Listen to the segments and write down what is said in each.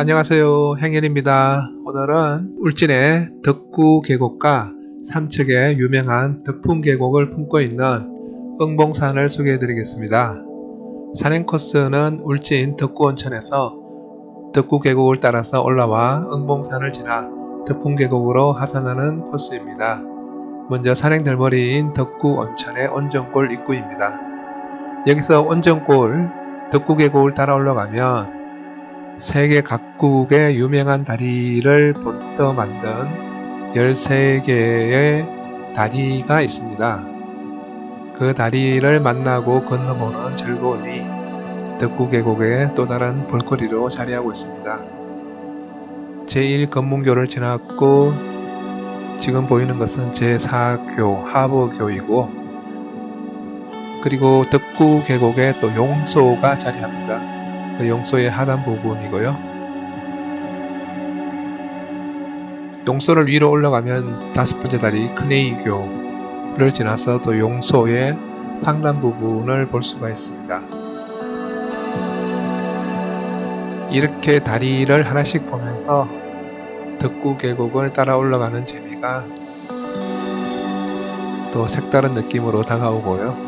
안녕하세요. 행일입니다. 오늘은 울진의 덕구 계곡과 삼척의 유명한 덕풍 계곡을 품고 있는 응봉산을 소개해 드리겠습니다. 산행 코스는 울진 덕구 온천에서 덕구 계곡을 따라서 올라와 응봉산을 지나 덕풍 계곡으로 하산하는 코스입니다. 먼저 산행 덜머리인 덕구 온천의 온정골 입구입니다. 여기서 온정골 덕구 계곡을 따라 올라가면 세계 각국의 유명한 다리를 본떠 만든 13개의 다리가 있습니다. 그 다리를 만나고 건너보는 즐거움이 덕구 계곡의 또 다른 볼거리로 자리하고 있습니다. 제1검문교를 지났고 지금 보이는 것은 제4교 하부교이고 그리고 덕구 계곡에 또 용소가 자리합니다. 그 용소의 하단 부분이고요. 용소를 위로 올라가면 다섯 번째 다리 큰에이교를 지나서 또 용소의 상단 부분을 볼 수가 있습니다. 이렇게 다리를 하나씩 보면서 덕구 계곡을 따라 올라가는 재미가 또 색다른 느낌으로 다가오고요.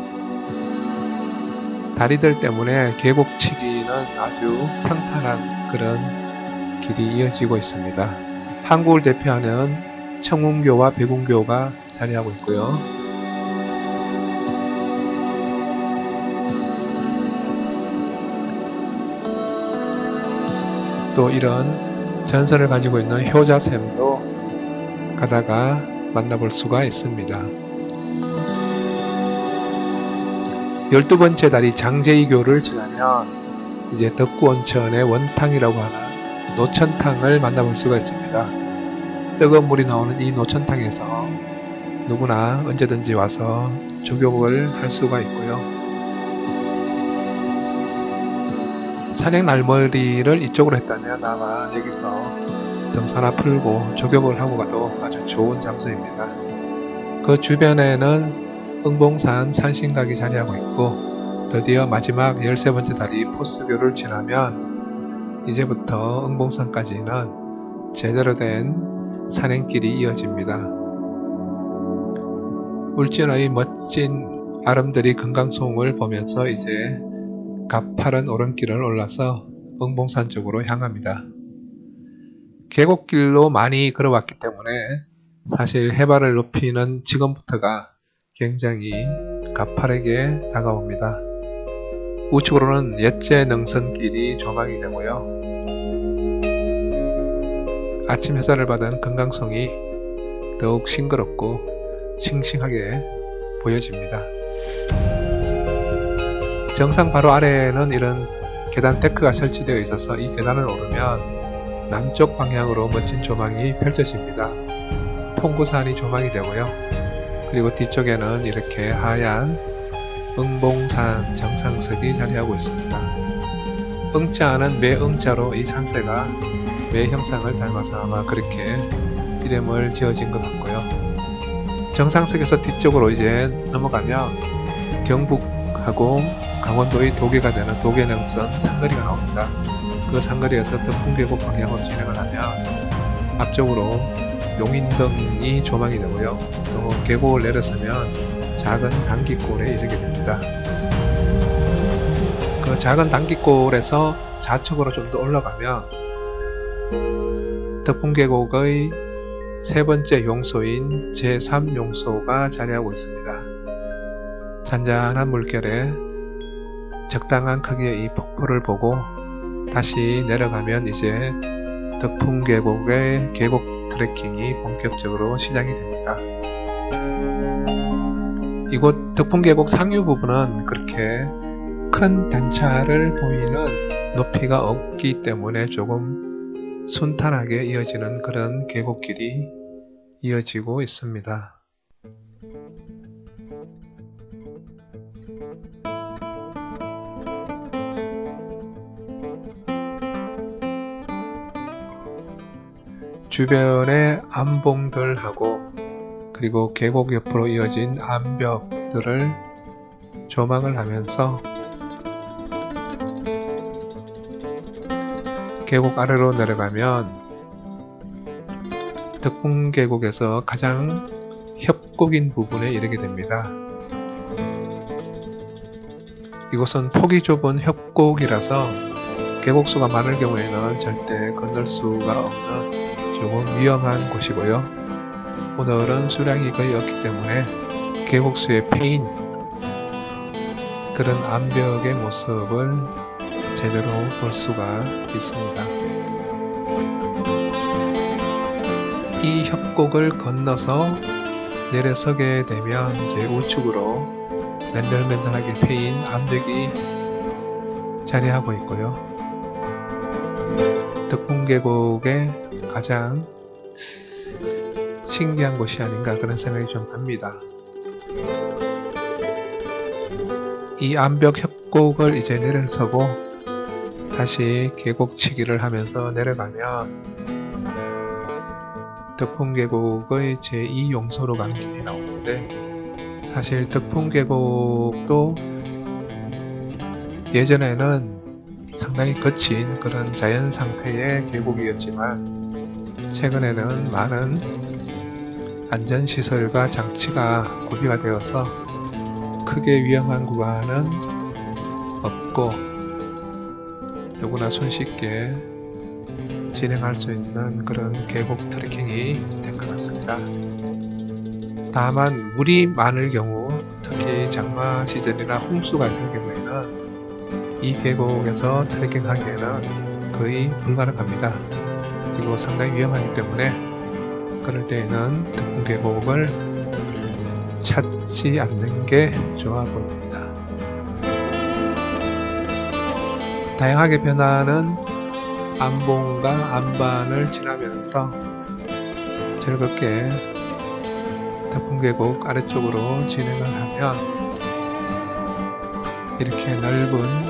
다리들 때문에 계곡치기는 아주 평탄한 그런 길이 이어지고 있습니다. 한국을 대표하는 청운교와 백운교가 자리하고 있고요. 또 이런 전설을 가지고 있는 효자샘도 가다가 만나볼 수가 있습니다. 열두 번째 다리 장제이교를 지나면 이제 덕구온천의 원탕이라고 하는 노천탕을 만나볼 수가 있습니다. 뜨거운 물이 나오는 이 노천탕에서 누구나 언제든지 와서 조격을 할 수가 있고요. 산행 날머리를 이쪽으로 했다면 아마 여기서 등산화 풀고 조격을 하고 가도 아주 좋은 장소입니다. 그 주변에는 응봉산 산신각이 자리하고 있고 드디어 마지막 13번째 다리 포스교를 지나면 이제부터 응봉산까지는 제대로 된 산행길이 이어집니다. 울진의 멋진 아름드리 금강송을 보면서 이제 가파른 오른길을 올라서 응봉산 쪽으로 향합니다. 계곡길로 많이 걸어왔기 때문에 사실 해발을 높이는 지금부터가 굉장히 가파르게 다가옵니다. 우측으로는 옛제 능선길이 조망이 되고요. 아침 햇살을 받은 금강송이 더욱 싱그럽고 싱싱하게 보여집니다. 정상 바로 아래에는 이런 계단 데크가 설치되어 있어서 이 계단을 오르면 남쪽 방향으로 멋진 조망이 펼쳐집니다. 통구산이 조망이 되고요. 그리고 뒤쪽에는 이렇게 하얀 응봉산 정상석이 자리하고 있습니다. 응자는 매응자로 이 산세가 매 형상을 닮아서 아마 그렇게 이름을 지어진 것 같고요. 정상석에서 뒤쪽으로 이제 넘어가면 경북하고 강원도의 도계가 되는 도계능선 상거리가 나옵니다. 그 상거리에서 덕풍계곡 방향으로 진행을 하면 앞쪽으로 용인등이 조망이 되고요. 또 계곡을 내려서면 작은 단기골에 이르게 됩니다. 그 작은 단기골에서 좌측으로 좀 더 올라가면 덕풍계곡의 세 번째 용소인 제3용소가 자리하고 있습니다. 잔잔한 물결에 적당한 크기의 이 폭포를 보고 다시 내려가면 이제 덕풍계곡의 계곡 트레킹이 본격적으로 시작이 됩니다. 이곳 덕풍계곡 상류 부분은 그렇게 큰 단차를 보이는 높이가 없기 때문에 조금 순탄하게 이어지는 그런 계곡길이 이어지고 있습니다. 주변에 암봉들하고 그리고 계곡 옆으로 이어진 암벽들을 조망을 하면서 계곡 아래로 내려가면 덕풍 계곡에서 가장 협곡인 부분에 이르게 됩니다. 이곳은 폭이 좁은 협곡이라서 계곡수가 많을 경우에는 절대 건널 수가 없는 조금 위험한 곳이고요. 오늘은 수량이 거의 없기 때문에 계곡수의 패인 그런 암벽의 모습을 제대로 볼 수가 있습니다. 이 협곡을 건너서 내려서게 되면 이제 우측으로 맨들맨들하게 패인 암벽이 자리하고 있고요. 덕풍계곡의 가장 신기한 곳이 아닌가 그런 생각이 좀 듭니다. 이 암벽 협곡을 이제 내려서고 다시 계곡치기를 하면서 내려가면 덕풍계곡의 제2용소로 가는 길이 나오는데 사실 덕풍계곡도 예전에는 상당히 거친 그런 자연 상태의 계곡이었지만 최근에는 많은 안전시설과 장치가 구비가 되어서 크게 위험한 구간은 없고 누구나 손쉽게 진행할 수 있는 그런 계곡 트레킹이 된 것 같습니다. 다만 물이 많을 경우 특히 장마 시즌이나 홍수가 있을 경우에는 이 계곡에서 트레킹하기에는 거의 불가능합니다. 그리고 상당히 위험하기 때문에 그럴 때에는 덕분 계곡을 찾지 않는 게 좋아 보입니다. 다양하게 변하는 안봉과 안반을 지나면서 즐겁게 덕풍계곡 아래쪽으로 진행을 하면 이렇게 넓은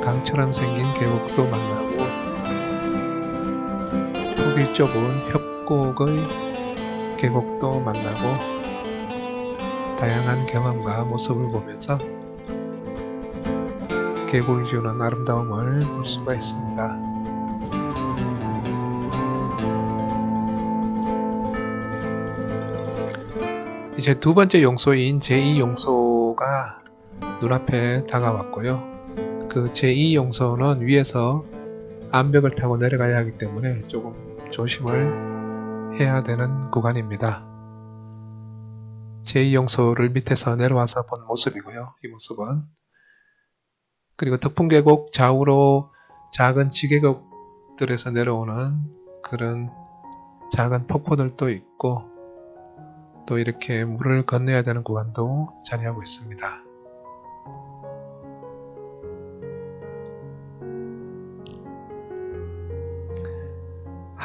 강처럼 생긴 계곡도 만나고 좁은 협곡의 계곡도 만나고 다양한 경험과 모습을 보면서 계곡이 주는 아름다움을 볼 수가 있습니다. 이제 두 번째 용소인 제2 용소가 눈앞에 다가왔고요. 그 제2 용소는 위에서 암벽을 타고 내려가야 하기 때문에 조금 조심을 해야 되는 구간입니다. 제2용소를 밑에서 내려와서 본 모습이고요. 이 모습은 그리고 덕풍계곡 좌우로 작은 지계곡들에서 내려오는 그런 작은 폭포들도 있고 또 이렇게 물을 건너야 되는 구간도 자리하고 있습니다.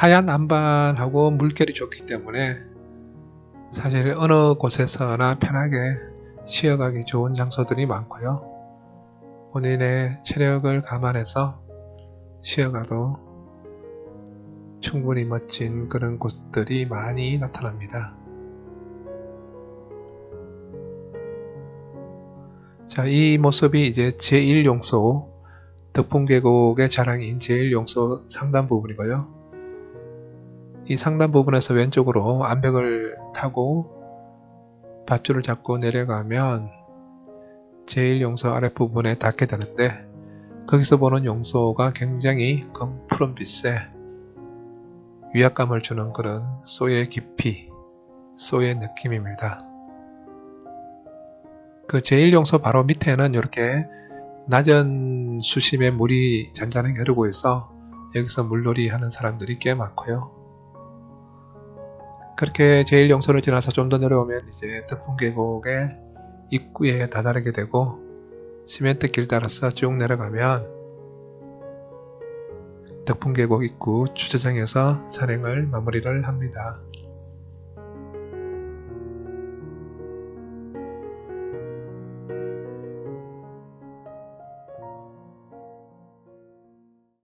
하얀 안반하고 물결이 좋기 때문에 사실 어느 곳에서나 편하게 쉬어가기 좋은 장소들이 많고요. 본인의 체력을 감안해서 쉬어가도 충분히 멋진 그런 곳들이 많이 나타납니다. 자, 이 모습이 이제 제1용소 덕풍계곡의 자랑인 제1용소 상단 부분이고요. 이 상단 부분에서 왼쪽으로 암벽을 타고 밧줄을 잡고 내려가면 제1용소 아랫부분에 닿게 되는데 거기서 보는 용소가 굉장히 검 푸른빛에 위압감을 주는 그런 쏘의 깊이, 쏘의 느낌입니다. 그 제1용소 바로 밑에는 이렇게 낮은 수심의 물이 잔잔하게 흐르고 있어 여기서 물놀이 하는 사람들이 꽤 많고요. 그렇게 제1용소를 지나서 좀 더 내려오면 이제 덕풍계곡의 입구에 다다르게 되고 시멘트 길 따라서 쭉 내려가면 덕풍계곡 입구 주차장에서 산행을 마무리를 합니다.